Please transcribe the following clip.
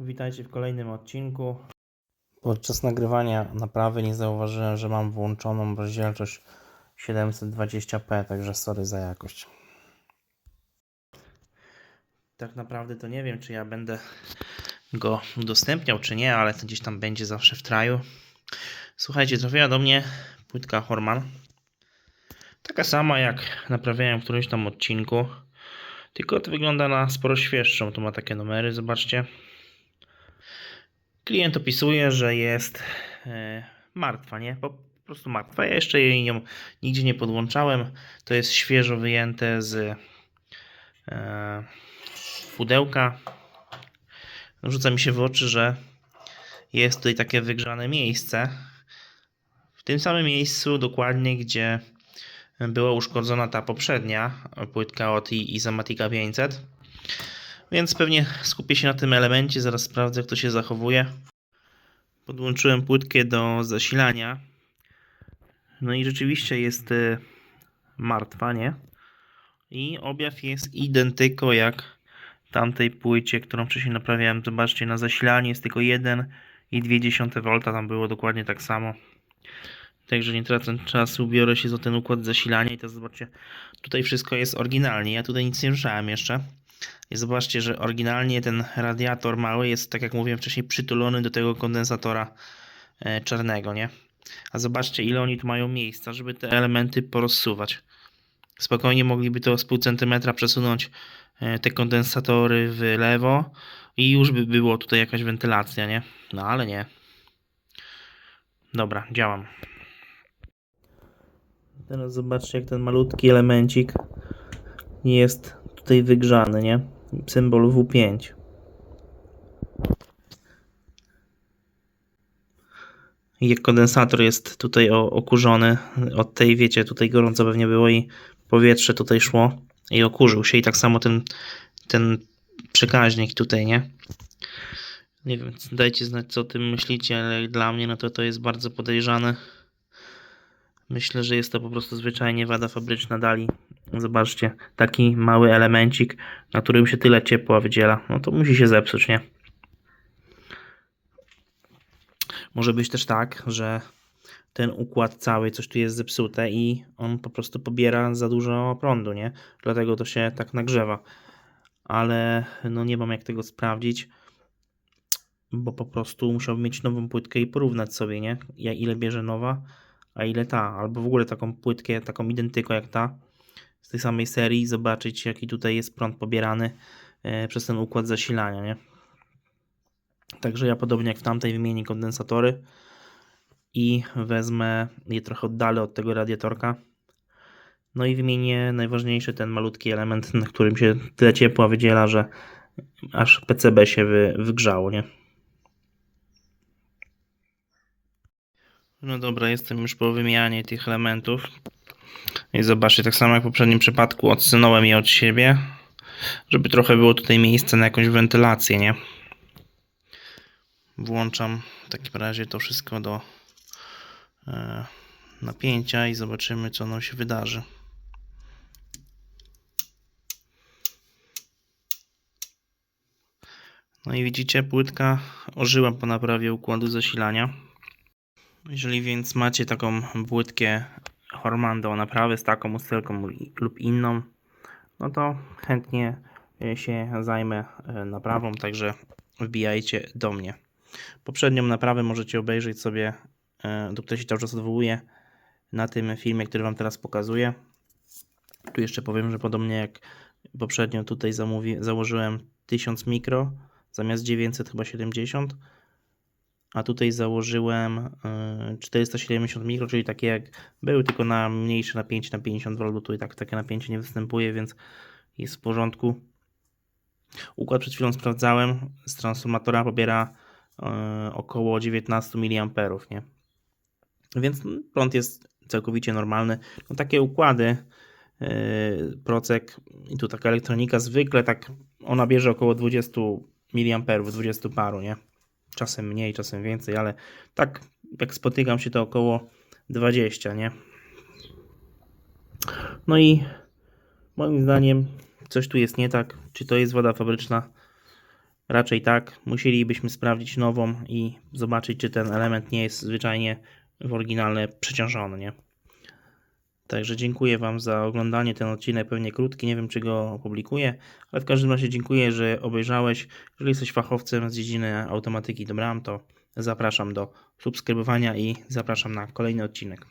Witajcie w kolejnym odcinku. Podczas nagrywania naprawy nie zauważyłem, że mam włączoną rozdzielczość 720p, także sorry za jakość. Tak naprawdę to nie wiem, czy ja będę go udostępniał, czy nie, ale to gdzieś tam będzie zawsze w traju. Słuchajcie, trafiła do mnie płytka Horman. Taka sama jak naprawiałem w którymś tam odcinku. Tylko to wygląda na sporo świeższą. Tu ma takie numery, zobaczcie. Klient opisuje, że jest e, martwa, nie? Po, prostu martwa. Ja jeszcze jej nią nigdzie nie podłączałem. To jest świeżo wyjęte z e, pudełka. Rzuca mi się w oczy, że jest tutaj takie wygrzane miejsce. W tym samym miejscu dokładnie, gdzie była uszkodzona ta poprzednia płytka od I- Isomatica 500. Więc pewnie skupię się na tym elemencie, zaraz sprawdzę jak to się zachowuje. Podłączyłem płytkę do zasilania. No i rzeczywiście jest y, martwa, nie? I objaw jest identyko jak tamtej płycie, którą wcześniej naprawiałem. Zobaczcie, na zasilanie jest tylko 1,2 V, tam było dokładnie tak samo. Także nie tracę czasu, biorę się za ten układ zasilania i to zobaczcie, tutaj wszystko jest oryginalnie. Ja tutaj nic nie ruszałem jeszcze. I zobaczcie, że oryginalnie ten radiator mały jest, tak jak mówiłem wcześniej, przytulony do tego kondensatora e, czarnego, nie? A zobaczcie, ile oni tu mają miejsca, żeby te elementy porozsuwać. Spokojnie mogliby to z pół centymetra przesunąć e, te kondensatory w lewo i już by było tutaj jakaś wentylacja, nie? No ale nie. Dobra, działam. Teraz zobaczcie, jak ten malutki elemencik jest tutaj wygrzany, nie? Symbol W5. I Jak kondensator jest tutaj okurzony od tej, wiecie, tutaj gorąco pewnie było i powietrze tutaj szło i okurzył się i tak samo ten, ten przekaźnik tutaj, nie? Nie wiem, dajcie znać co o tym myślicie, ale dla mnie no to to jest bardzo podejrzane. Myślę, że jest to po prostu zwyczajnie wada fabryczna dali. Zobaczcie, taki mały elemencik, na którym się tyle ciepła wydziela. No to musi się zepsuć, nie? Może być też tak, że ten układ cały, coś tu jest zepsute i on po prostu pobiera za dużo prądu, nie? Dlatego to się tak nagrzewa. Ale no nie mam jak tego sprawdzić, bo po prostu musiałbym mieć nową płytkę i porównać sobie, nie? Ja ile bierze nowa, a ile ta, albo w ogóle taką płytkę, taką identyko jak ta z tej samej serii, zobaczyć jaki tutaj jest prąd pobierany e, przez ten układ zasilania, nie? Także ja podobnie jak w tamtej wymienię kondensatory i wezmę je trochę oddalę od tego radiatorka. No i wymienię najważniejszy ten malutki element, na którym się tyle ciepła wydziela, że aż PCB się wy, wygrzało, nie? No dobra, jestem już po wymianie tych elementów. I zobaczcie, tak samo jak w poprzednim przypadku, odsunąłem je od siebie, żeby trochę było tutaj miejsce na jakąś wentylację, nie? Włączam w takim razie to wszystko do e, napięcia i zobaczymy, co nam się wydarzy. No i widzicie, płytka ożyła po naprawie układu zasilania. Jeżeli więc macie taką płytkę Horman do naprawy z taką usterką lub inną, no to chętnie e, się zajmę e, naprawą, także wbijajcie do mnie. Poprzednią naprawę możecie obejrzeć sobie, e, do której się cały czas odwołuję, na tym filmie, który Wam teraz pokazuję. Tu jeszcze powiem, że podobnie jak poprzednio tutaj zamówi, założyłem 1000 mikro zamiast 900 chyba 70 a tutaj założyłem y, 470 mikro, czyli takie jak były, tylko na mniejsze napięcie na 50 V, tutaj tak, takie napięcie nie występuje, więc jest w porządku. Układ przed chwilą sprawdzałem, z transformatora pobiera y, około 19 mA, nie? Więc prąd jest całkowicie normalny. No takie układy yy, procek i tu taka elektronika zwykle tak ona bierze około 20 mA, 20 paru, nie? Czasem mniej, czasem więcej, ale tak jak spotykam się to około 20, nie? No i moim zdaniem coś tu jest nie tak. Czy to jest woda fabryczna? raczej tak. Musielibyśmy sprawdzić nową i zobaczyć, czy ten element nie jest zwyczajnie w oryginale przeciążony, nie? Także dziękuję Wam za oglądanie. Ten odcinek pewnie krótki, nie wiem czy go opublikuję, ale w każdym razie dziękuję, że obejrzałeś. Jeżeli jesteś fachowcem z dziedziny automatyki do to zapraszam do subskrybowania i zapraszam na kolejny odcinek.